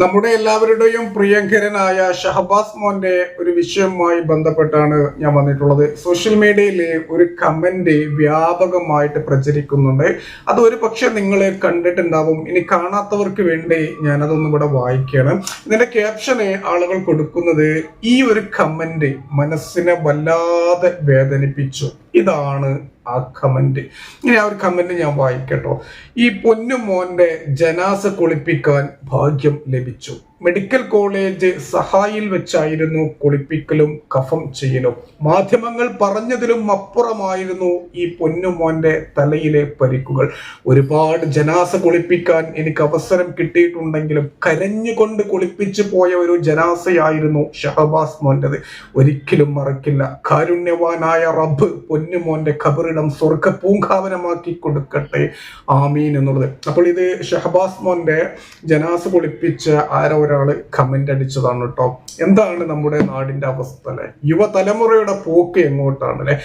നമ്മുടെ എല്ലാവരുടെയും പ്രിയങ്കരനായ ഷഹബാസ് മോന്റെ ഒരു വിഷയവുമായി ബന്ധപ്പെട്ടാണ് ഞാൻ വന്നിട്ടുള്ളത്. സോഷ്യൽ മീഡിയയിൽ ഒരു കമന്റ് വ്യാപകമായിട്ട് പ്രചരിക്കുന്നുണ്ട്. അത് ഒരു പക്ഷെ നിങ്ങൾ കണ്ടിട്ടുണ്ടാവും. ഇനി കാണാത്തവർക്ക് വേണ്ടി ഞാനതൊന്നും ഇവിടെ വായിക്കുകയാണ്. ഇതിന്റെ ക്യാപ്ഷന് ആളുകൾ കൊടുക്കുന്നത് ഈ ഒരു കമന്റ് മനസ്സിനെ വല്ലാതെ വേദനിപ്പിച്ചു. ഇതാണ് ആ കമന്റ് ഇനി ആ ഒരു കമന്റ് ഞാൻ വായിക്കട്ടോ. ഈ പൊന്നു മോന്റെ ജനാസ കുളിപ്പിക്കാൻ ഭാഗ്യം ലഭിച്ചു. മെഡിക്കൽ കോളേജ് സഹായിൽ വെച്ചായിരുന്നു കുളിപ്പിക്കലും കഫം ചെയ്യലും. മാധ്യമങ്ങൾ പറഞ്ഞതിലും അപ്പുറമായിരുന്നു ഈ പൊന്നുമോന്റെ തലയിലെ പരിക്കുകൾ. ഒരുപാട് ജനാസ കുളിപ്പിക്കാൻ എനിക്ക് അവസരം കിട്ടിയിട്ടുണ്ടെങ്കിലും കരഞ്ഞുകൊണ്ട് കുളിപ്പിച്ചു പോയ ഒരു ജനാസയായിരുന്നു ഷഹബാസ് മോന്റേത് ഒരിക്കലും മറക്കില്ല. കാരുണ്യവാനായ റബ്ബ് പൊന്നുമോന്റെ ഖബറിടം സ്വർഗ പൂങ്കാവനമാക്കി കൊടുക്കട്ടെ. ആമീൻ എന്നുള്ളത്. അപ്പോൾ ഇത് ഷഹബാസ് മോന്റെ ജനാസ കുളിപ്പിച്ച ആരോ ഒരാൾ കമന്റ് അടിച്ചതാണ് കേട്ടോ എന്താണ് നമ്മുടെ നാടിന്റെ അവസ്ഥ അല്ലെ? യുവതലമുറയുടെ പോക്ക് എങ്ങോട്ടാണ് അല്ലെ?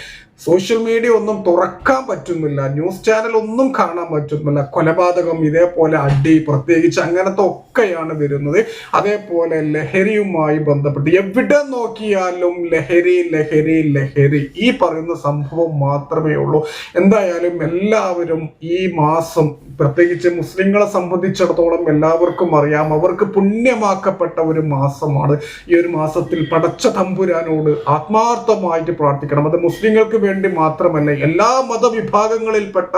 സോഷ്യൽ മീഡിയ ഒന്നും തുറക്കാൻ പറ്റുന്നില്ല. ന്യൂസ് ചാനൽ ഒന്നും കാണാൻ പറ്റുന്നില്ല. കൊലപാതകം ഇതേപോലെ അടി പ്രത്യേകിച്ച് അങ്ങനത്തെ ഒക്കെയാണ് വരുന്നത്. അതേപോലെ ലഹരിയുമായി ബന്ധപ്പെട്ട് എവിടെ നോക്കിയാലും ലഹരി ലഹരി ലഹരി. ഈ പറയുന്ന സംഭവം മാത്രമേ ഉള്ളൂ. എന്തായാലും എല്ലാവരും ഈ മാസം പ്രത്യേകിച്ച് മുസ്ലിങ്ങളെ സംബന്ധിച്ചിടത്തോളം എല്ലാവർക്കും അറിയാം അവർക്ക് പുണ്യമാക്കപ്പെട്ട ഒരു മാസമാണ്. ഈ ഒരു മാസത്തിൽ പടച്ച തമ്പുരാനോട് ആത്മാർത്ഥമായിട്ട് പ്രാർത്ഥിക്കണം. അത് മുസ്ലിങ്ങൾക്ക് വേണ്ടി മാത്രമല്ല എല്ലാ മതവിഭാഗങ്ങളിൽപ്പെട്ട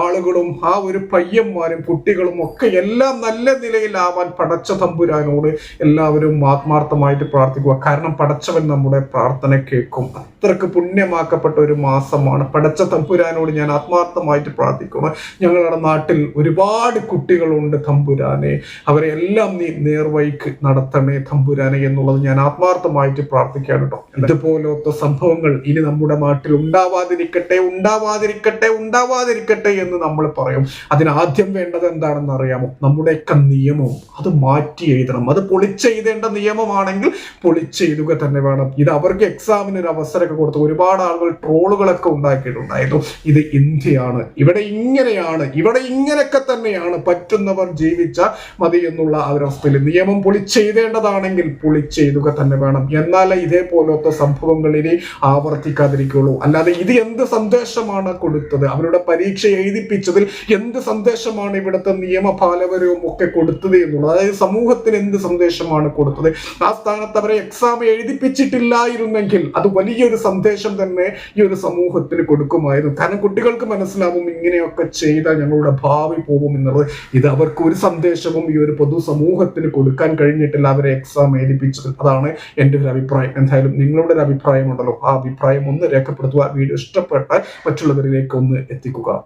ആളുകളും ആ ഒരു പയ്യന്മാരും കുട്ടികളും ഒക്കെ എല്ലാം നല്ല നിലയിലാവാൻ പടച്ച തമ്പുരാനോട് എല്ലാവരും ആത്മാർത്ഥമായിട്ട് പ്രാർത്ഥിക്കുക. കാരണം പടച്ചവൻ നമ്മുടെ പ്രാർത്ഥന കേൾക്കും. അത്രയ്ക്ക് പുണ്യമാക്കപ്പെട്ട ഒരു മാസമാണ്. പടച്ച തമ്പുരാനോട് ഞാൻ ആത്മാർത്ഥമായിട്ട് പ്രാർത്ഥിക്കുന്നു. ഞങ്ങളുടെ നാട്ടിൽ ഒരുപാട് കുട്ടികളുണ്ട് തമ്പുരാനെ. അവരെ എല്ലാം നീ നേർവഴിക്ക് നടത്തണേ തമ്പുരാനെ എന്നുള്ളത് ഞാൻ ആത്മാർത്ഥമായിട്ട് പ്രാർത്ഥിക്കാൻ കേട്ടോ. ഇതുപോലത്തെ സംഭവങ്ങൾ ഇനി നമ്മുടെ നാട്ടിൽ ഉണ്ടാവാതിരിക്കട്ടെ ഉണ്ടാവാതിരിക്കട്ടെ ഉണ്ടാവാതിരിക്കട്ടെ എന്ന് നമ്മൾ പറയും. അതിനാദ്യം വേണ്ടത് എന്താണെന്ന് അറിയാമോ? നമ്മുടെയൊക്കെ നിയമവും. അത് മാറ്റി എഴുതണം. അത് പൊളിച്ചെഴുതേണ്ട നിയമമാണെങ്കിൽ പൊളിച്ചെഴുതുക തന്നെ വേണം. ഇത് അവർക്ക് എക്സാമിന് ഒരു അവസരമൊക്കെ കൊടുത്തു. ഒരുപാട് ആളുകൾ ട്രോളുകളൊക്കെ ഉണ്ടാക്കിയിട്ടുണ്ടായിരുന്നു. ഇത് ഇന്ത്യയാണ്. ഇവിടെ ഇങ്ങനെയാണ്. ഇവിടെ ഇങ്ങനെയൊക്കെ തന്നെയാണ് പറ്റുന്നവർ ജീവിച്ച മതി എന്നുള്ള അവരവസ്ഥയിൽ നിയമം പൊളിച്ചെഴുതേണ്ടതാണെങ്കിൽ പൊളിച്ചെഴുതുക തന്നെ വേണം. എന്നാലേ ഇതേപോലത്തെ സംഭവങ്ങൾ ഇനി ആവർത്തിക്കാതിരിക്കുള്ളൂ അല്ലാതെ ഇത് എന്ത് സന്ദേശമാണ് കൊടുത്തത്? അവരുടെ പരീക്ഷ എഴുതിപ്പിച്ചതിൽ എന്ത് സന്ദേശമാണ് ഇവിടുത്തെ നിയമപാലകരവും ഒക്കെ കൊടുത്തത് എന്നുള്ളത്? അതായത് സമൂഹത്തിന് എന്ത് സന്ദേശമാണ് കൊടുത്തത്? ആ സ്ഥാനത്ത് അവരെ എക്സാം എഴുതിപ്പിച്ചിട്ടില്ലായിരുന്നെങ്കിൽ അത് വലിയൊരു സന്ദേശം തന്നെ ഈ ഒരു സമൂഹത്തിന് കൊടുക്കുമായിരുന്നു. കാരണം കുട്ടികൾക്ക് മനസ്സിലാവും ഇങ്ങനെയൊക്കെ ചെയ്താൽ ഞങ്ങളുടെ ഭാവി പോകും എന്നുള്ളത്. ഇത് അവർക്ക് ഒരു സന്ദേശവും ഈ ഒരു പൊതു സമൂഹത്തിന് കൊടുക്കാൻ കഴിഞ്ഞിട്ടില്ല അവരെ എക്സാം എഴുതിപ്പിച്ചത് അതാണ് എന്റെ ഒരു അഭിപ്രായം. എന്തായാലും നിങ്ങളുടെ ഒരു അഭിപ്രായം ഉണ്ടല്ലോ ആ അഭിപ്രായം ഒന്ന് രേഖപ്പെടുത്തുക വീഡിയോ ഇഷ്ടപ്പെട്ടാൽ മറ്റുള്ളവരിലേക്ക് ഒന്ന് എത്തിക്കുക.